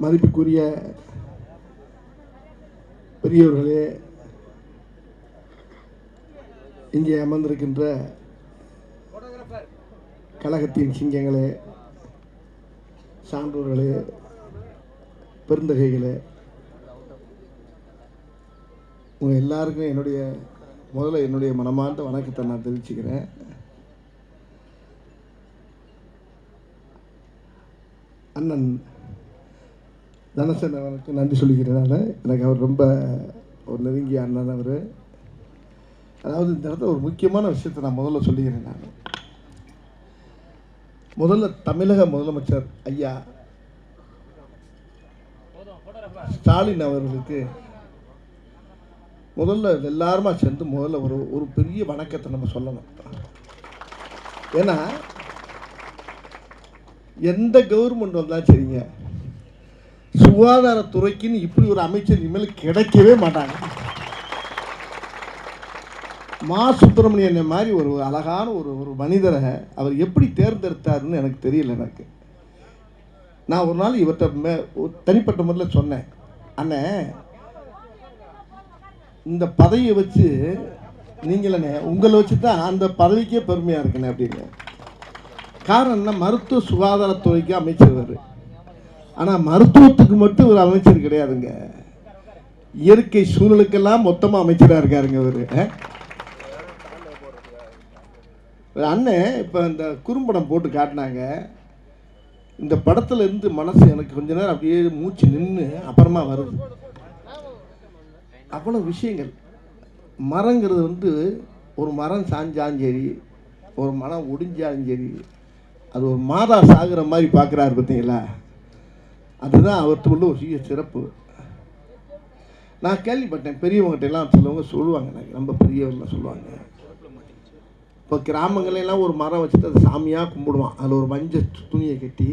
மதிப்புக்குரிய பெரியவர்களே இங்கே அமர்ந்திருக்கின்ற கழகத்தின் சிங்கங்களே சான்றோர்களே பெருந்தகைகளே உங்கள் எல்லாருக்கும் என்னுடைய முதல்ல என்னுடைய மனமார்ந்த வணக்கத்தை நான் தெரிவிச்சுக்கிறேன். அண்ணன் தனசன் அவருக்கு நன்றி சொல்லிக்கிறேன் நான் எனக்கு அவர் ரொம்ப ஒரு நெருங்கிய அண்ணன் அவர். அதாவது இந்த இடத்துல ஒரு முக்கியமான விஷயத்தை நான் முதல்ல சொல்லிக்கிறேன் நான். முதல்ல தமிழக முதலமைச்சர் ஐயா ஸ்டாலின் அவர்களுக்கு முதல்ல எல்லாருமா சேர்ந்து முதல்ல ஒரு ஒரு பெரிய வணக்கத்தை நம்ம சொல்லணும். ஏன்னா எந்த கவர்மெண்ட் வந்தாலும் சரிங்க. சுகாதாரத்துறைக்குன்னு இப்படி ஒரு அமைச்சர் இனிமேல் கிடைக்கவே மாட்டாங்க. மா. சுப்பிரமணியன் மாதிரி ஒரு அழகான ஒரு ஒரு மனிதரை அவர் எப்படி தேர்ந்தெடுத்தாருன்னு எனக்கு தெரியல எனக்கு. நான் ஒரு நாள் இவர்கிட்ட மே தனிப்பட்ட முறையில் சொன்னேன். அண்ணே இந்த பதவியை வச்சு நீங்களே உங்களை வச்சு தான் அந்த பதவிக்கே பெருமையாக இருக்குண்ணே அப்படின்னு. காரணம் என்ன? மருத்துவ சுகாதாரத்துறைக்கு அமைச்சர் அவர் ஆனால் மருத்துவத்துக்கு மட்டும் ஒரு அமைச்சர் கிடையாதுங்க. இயற்கை சூழலுக்கெல்லாம் மொத்தமாக அமைச்சராக இருக்காருங்க அவர் அண்ணன் இப்போ இந்த குறும்படம் போட்டு காட்டினாங்க. இந்த படத்துல இருந்து மனசு எனக்கு கொஞ்ச நேரம் அப்படியே மூச்சு நின்று அப்புறமா வருது. அவ்வளோ விஷயங்கள். மரங்கிறது வந்து ஒரு மரம் சாஞ்சாலும் சரி ஒரு மரம் ஒடிஞ்சாலும் சரி அது ஒரு மாதா சாகுற மாதிரி பார்க்குறாரு பார்த்தீங்களா? அதுதான் அவர்கிட்ட உள்ள ஒரு சிறிய சிறப்பு. நான் கேள்விப்பட்டேன் பெரியவங்ககிட்ட எல்லாம் சிலவங்க சொல்லுவாங்க எனக்கு ரொம்ப பெரியவங்களாம் சொல்லுவாங்க. இப்போ கிராமங்களெல்லாம் ஒரு மரம் வச்சுட்டு அதை சாமியாக கும்பிடுவான். அதில் ஒரு மஞ்சள் துணியை கட்டி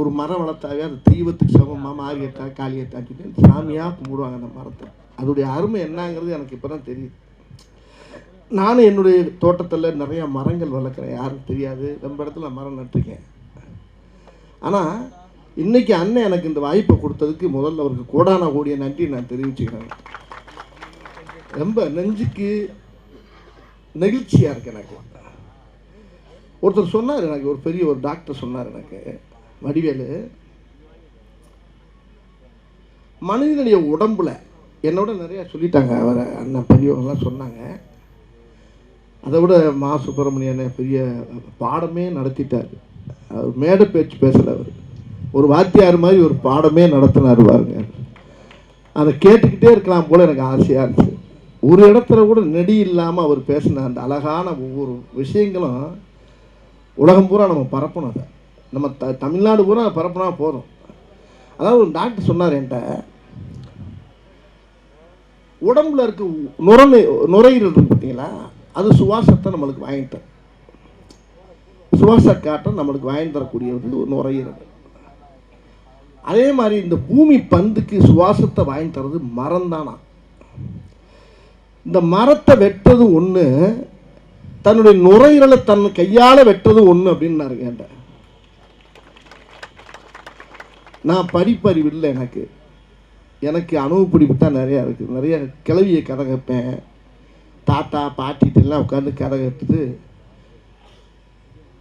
ஒரு மரம் வளர்த்தாவே அது தெய்வத்துக்கு சமமாக மாரியட்டா காளியட்டா சொல்லி சாமியாக கும்பிடுவாங்க அந்த மரத்தை. அதோடைய அருமை என்னங்கிறது எனக்கு இப்போ தான் தெரியுது. நானும் என்னுடைய தோட்டத்தில் நிறையா மரங்கள் வளர்க்குறேன். யாரும் தெரியாது. ரொம்ப இடத்துல மரம் நட்டிருக்கேன். ஆனால் இன்றைக்கி அண்ணன் எனக்கு இந்த வாய்ப்பை கொடுத்ததுக்கு முதல்ல அவருக்கு கோடான கோடிய நன்றி நான் தெரிவிச்சுக்கிறேன். ரொம்ப நெஞ்சுக்கு நெகிழ்ச்சியாக இருக்கு எனக்கு. ஒருத்தர் சொன்னார் எனக்கு ஒரு பெரிய ஒரு டாக்டர் சொன்னார் எனக்கு வடிவேலு. மனிதனுடைய உடம்புல என்னோட நிறையா சொல்லிட்டாங்க அவர் அண்ணன் பெரியவங்கலாம் சொன்னாங்க. அதை விட மா சுப்பிரமணியன் பெரிய பாடமே நடத்திட்டார். அவர் மேடை பேச்சு பேசலை அவர். ஒரு வாத்தியார் மாதிரி ஒரு பாடமே நடத்தினார் பாருங்க. அதை கேட்டுக்கிட்டே இருக்கலாம் போல் எனக்கு ஆசையாக இருந்துச்சு. ஒரு இடத்துல கூட நெடி இல்லாமல் அவர் பேசின அந்த அழகான ஒவ்வொரு விஷயங்களும் உலகம் பூரா நம்ம பரப்பணும் அதை. நம்ம த தமிழ்நாடு பூரா பரப்புனா போதும். அதாவது ஒரு டாக்டர் சொன்னார் என்கிட்ட உடம்புல இருக்க நுரணு நுரையீரல் இருக்கு பார்த்தீங்களா? அது சுவாசத்தை நம்மளுக்கு வாங்கிட்டு சுவாச காற்றை நம்மளுக்கு வாங்கி தரக்கூடியது ஒரு நுரையீரல். அதே மாதிரி இந்த பூமி பந்துக்கு சுவாசத்தை வாங்கி தர்றது மரம் தானா? இந்த மரத்தை வெட்டுறது ஒன்று தன்னுடைய நுரையீரலை தன் கையால் வெட்டுறது ஒன்று அப்படின்னு நான் கேட்டேன் நான் படிப்பறிவு இல்லை எனக்கு. எனக்கு அனுபவப்பிடிப்பு தான் நிறையா இருக்குது நிறைய கிளவியை கதை கேட்பேன் தாத்தா பாட்டிகிட்டெல்லாம் உட்காந்து கதை கேட்டுட்டு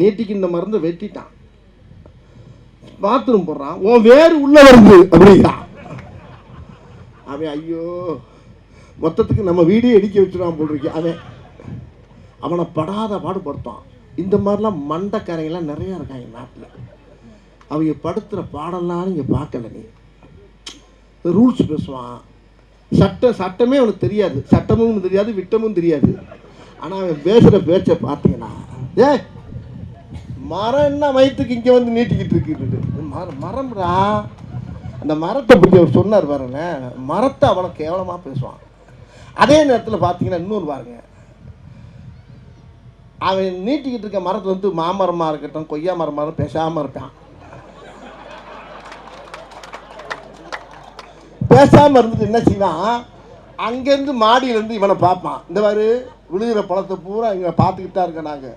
நீட்டிக்கு இந்த மருந்தை வெட்டிட்டான். பாத்ரூம் போடுறான். உன் வேறு உள்ள வருது அப்படிங்கிறான். அவன் ஐயோ மொத்தத்துக்கு நம்ம வீடே இடிக்க வச்சுருவான் போல் அவன் அவனை படாத பாடுபடுத்தான். இந்த மாதிரிலாம் மண்டக்காரங்கெல்லாம் நிறையா இருக்காங்க நாட்டில். அவங்க படுத்துகிற பாடலாம் நீங்கள் பார்க்கல நீ. ரூல்ஸ் பேசுவான். சட்ட சட்டமே அவனுக்கு தெரியாது. சட்டமும் தெரியாது விட்டமும் தெரியாது. ஆனால் அவன் பேசுகிற பேச்சை பார்த்தீங்கன்னா ஏ மரம் என்ன வயிற்றுக்கு இங்கே வந்து நீட்டிக்கிட்டு இருக்குது மரம் மரம்டா. அந்த மரத்தை பற்றி அவர் சொன்னார் பாருங்க. மரத்தை அவனை கேவலமாக பேசுவான். அதே நேரத்தில் பார்த்தீங்கன்னா இன்னொரு பாருங்க. அவன் நீட்டிக்கிட்டு இருக்க மரத்தை வந்து மாமரமாக இருக்கட்டும் கொய்யா மரமாக பேசாமல் இருப்பான். பேசாமல் இருந்துட்டு என்ன செய்வான்? அங்கேருந்து மாடியிலேருந்து இவனை பார்ப்பான். இந்த மாதிரி விழுகிற பழத்தை பூரா இங்கே பார்த்துக்கிட்டா இருக்க இருக்கேன் நாங்கள்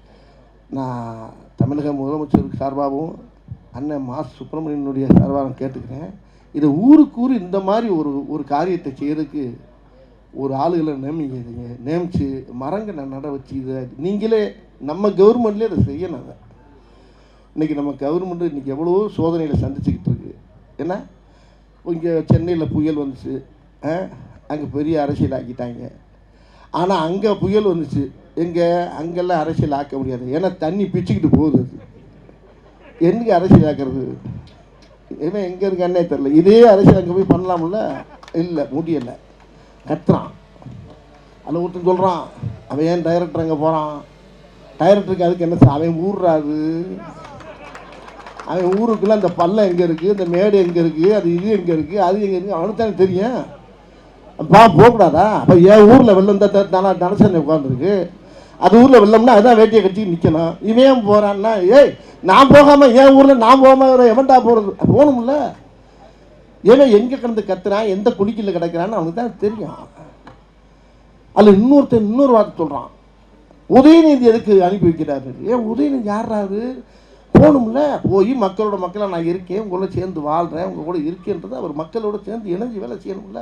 நான் தமிழக முதலமைச்சர் சார்பாகவும் அண்ணன் மா. சுப்பிரமணியனுடைய சார்பாக நான் கேட்டுக்கிறேன். இதை ஊருக்கு ஊர் இந்த மாதிரி ஒரு ஒரு காரியத்தை செய்கிறதுக்கு ஒரு ஆளுகளை நியமிக்கிறீங்க. நியமித்து மரங்களை நட வச்சு இதை நீங்களே நம்ம கவர்மெண்ட்லேயே அதை செய்யணும் அதை. இன்றைக்கி நம்ம கவர்மெண்ட்டு இன்றைக்கி எவ்வளவோ சோதனையில் சந்திச்சுக்கிட்டு இருக்கு. ஏன்னா இங்கே சென்னையில் புயல் வந்துச்சு. அங்கே பெரிய அரசியல் ஆக்கிட்டாங்க ஆனால் அங்கே புயல் வந்துச்சு. எங்கே அங்கெல்லாம் அரசியல் ஆக்க முடியாது. ஏன்னா தண்ணி பிச்சுக்கிட்டு போகுது. அது எங்கே அரசியல் ஆக்கிறது? இவன் எங்கே இருக்கான்னே தெரில இதே அரசியல் அங்கே போய் பண்ணலாம்ல? இல்லை முடியலை. கத்துறான். அதில் ஒருத்தன் சொல்கிறான் அவன் ஏன் டைரக்டர் அங்கே போகிறான் டைரக்டருக்கு அதுக்கு என்ன சார் அவன் ஊடுறாரு அவன் ஊருக்குள்ள அந்த பள்ளம் எங்கே இருக்குது இந்த மேடு எங்கே இருக்குது அது இது எங்கே இருக்குது அது எங்கே இருக்குது அவனுக்கு தானே தெரியும். பா போகக்கூடாதா? அப்போ என் ஊரில் வெள்ளம் தான் தானே தனசனை உட்காந்துருக்கு அது ஊரில் வெள்ளம்னா அதுதான் வேட்டியை கட்டி நிற்கணும் இவன் போகிறான்னா ஏய் நான் போகாமல் என் ஊரில் நான் போகாமல் எவன்டா போகிறது போகணும்ல. ஏன்னா எங்கே கிடந்து கத்துறான் எந்த குடிக்கல கிடக்கிறான்னு அவனுக்கு தான் தெரியும். அதில் இன்னொருத்தன் இன்னொரு வார்த்தை சொல்கிறான் உதயநிதி எதுக்கு அனுப்பி வைக்கிறாரு? ஏன் உதயநிதி யாராரு போகணும்ல. போய் மக்களோட மக்களாக நான் இருக்கேன் உங்களோட சேர்ந்து வாழ்கிறேன் உங்கள் கூட இருக்கேன்றது அவர் மக்களோட சேர்ந்து இணைஞ்சு வேலை செய்யணும்ல.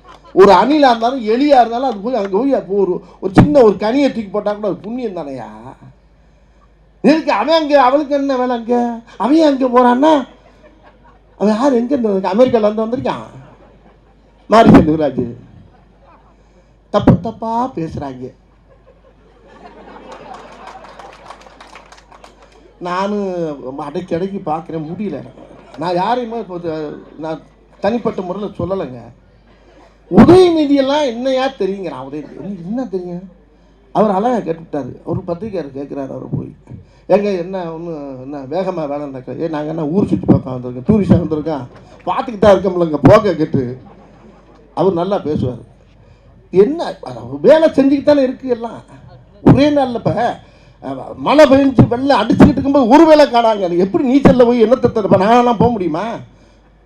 ஒரு அணிலாக இருந்தாலும் எலியாக இருந்தாலும் அது போய் அங்கே போய் அப்போ ஒரு ஒரு சின்ன ஒரு கனியை தூக்கி போட்டால் கூட அது புண்ணியம் தானையா? எதுக்கு அவன் அங்கே அவளுக்கு என்ன வேலை அங்கே? அவன் அங்கே போகிறான்னா அவன் யார்? எங்கே இருந்து அமெரிக்காவிலேருந்து வந்திருக்கான்? மாரி செல்வராஜ் தப்பு தப்பாக பேசுகிறாங்க நானும் அடைக்கடைக்கு பார்க்குறேன் முடியல எனக்கு. நான் யாரையுமே இப்போ நான் தனிப்பட்ட முறையில் சொல்லலைங்க. உதயநிதியெல்லாம் என்னையா தெரியுங்கிறான் உதயநிதி என்ன தெரியும் அவர் அழகாக கேட்டுவிட்டாரு. ஒரு பத்திரிக்கையார் கேட்குறாரு அவர் போய். ஏங்க என்ன ஒன்று என்ன வேகமாக வேலை நடக்க ஏ நாங்கள் என்ன ஊர் சுற்றி பார்க்க வந்திருக்கோம் டூரிஸ்டாக வந்திருக்கோம்? பார்த்துக்கிட்டு தான் இருக்கோம்லங்க போக கேட்டு. அவர் நல்லா பேசுவார். என்ன வேலை செஞ்சுக்கிட்டு இருக்குது எல்லாம். ஒரே நாளில் இப்போ மழை பெஞ்சு வெள்ளம் அடிச்சுக்கிட்டு இருக்கும்போது ஒரு வேலை காணாங்க. அது எப்படி நீச்சலில் போய் என்ன தத்தப்போ நாங்களாம் போக முடியுமா?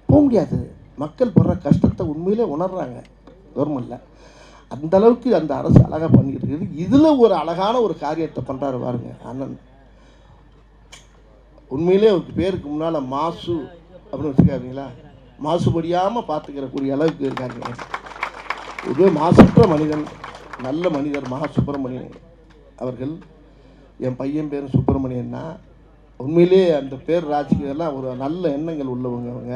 போக முடியாது. மக்கள் படுற கஷ்டத்தை உண்மையிலே உணர்றாங்க. கவர்மெண்ட்டில் அந்தளவுக்கு அந்த அரசு அழகாக பண்ணிக்கிட்டு இருக்குது. இதில் ஒரு அழகான ஒரு காரியத்தை பண்ணுறாரு பாருங்க அண்ணன். உண்மையிலே அவருக்கு பேருக்கு முன்னால் மாசு அப்படின்னு வச்சுக்காதீங்களா? மாசுபடியாமல் பார்த்துக்கிற கூடிய அளவுக்கு இருக்காருங்க ஒரு மாசற்ற மனிதன் நல்ல மனிதர் மகா சுப்பிரமணியன் அவர்கள். என் பையன் பேர் சுப்பிரமணியன்னா உண்மையிலே அந்த பேர் ராஜ்கியெல்லாம் ஒரு நல்ல எண்ணங்கள் உள்ளவங்க அவங்க.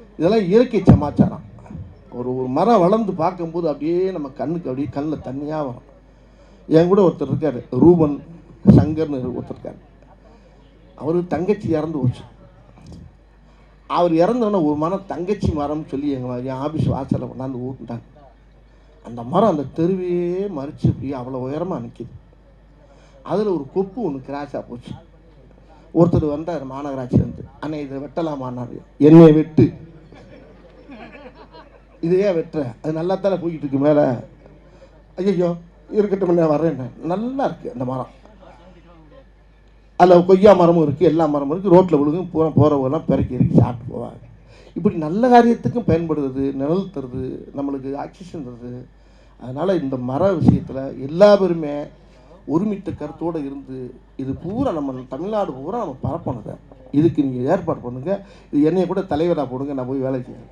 இதெல்லாம் இயற்கை சமாச்சாரம். ஒரு ஒரு மரம் வளர்ந்து பார்க்கும்போது அப்படியே நம்ம கண்ணுக்கு அப்படியே கண்ணில் தண்ணியாக வரும். என் கூட ஒருத்தர் இருக்கார் ரூபன் சங்கர்னு ஒருத்தர் இருக்கார். அவர் தங்கச்சி இறந்து போச்சு. அவர் இறந்தோடனே ஒரு மரம் தங்கச்சி மரம்னு சொல்லி எங்கள் என் ஆஃபீஸ் வாசலில் கொண்டாந்து ஊட்டிட்டாங்க அந்த மரம் அந்த தெருவையே மறித்து அப்படியே அவ்வளோ உயரமாக நிற்கிது அதில் ஒரு கொப்பு ஒன்று கிராஸாக போச்சு. ஒருத்தர் வந்தார் மாநகராட்சியிலேருந்து. அண்ணே இதை வெட்டலாமான்னாரு. என்னை வெட்டு. இதையே வெட்டுறேன். அது நல்லா தானே போய்கிட்டு இருக்கு மேலே? ஐயோ இருக்கட்டும் நான் வரேன் நல்லா இருக்குது அந்த மரம். அதில் கொய்யா மரமும் இருக்குது எல்லா மரமும் இருக்குது ரோட்டில் விழுகும் பூரா போகிறவங்கலாம் பிறக்கி இறக்கி சாப்பிட்டு போவாங்க. இப்படி நல்ல காரியத்துக்கும் பயன்படுறது நிழல் தருது நம்மளுக்கு ஆக்சிஜன் தருது. அதனால் இந்த மர விஷயத்தில் எல்லா பேருமே ஒருமித்த கருத்தோடு இருந்து இது பூரா நம்ம தமிழ்நாடு பூரா நம்ம பரப்பணுங்க. இதுக்கு நீங்கள் ஏற்பாடு பண்ணுங்கள் இது என்னைய கூட தலைவராக போடுங்க நான் போய் வேலை செய்யணும்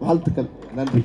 வாழ்த்துக்கள். நன்றி.